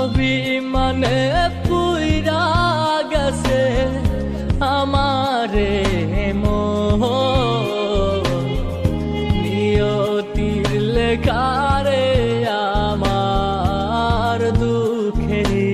অভিমানে পুইরা গেছে আমারে নিয়তির লেখারে আমার দুঃখের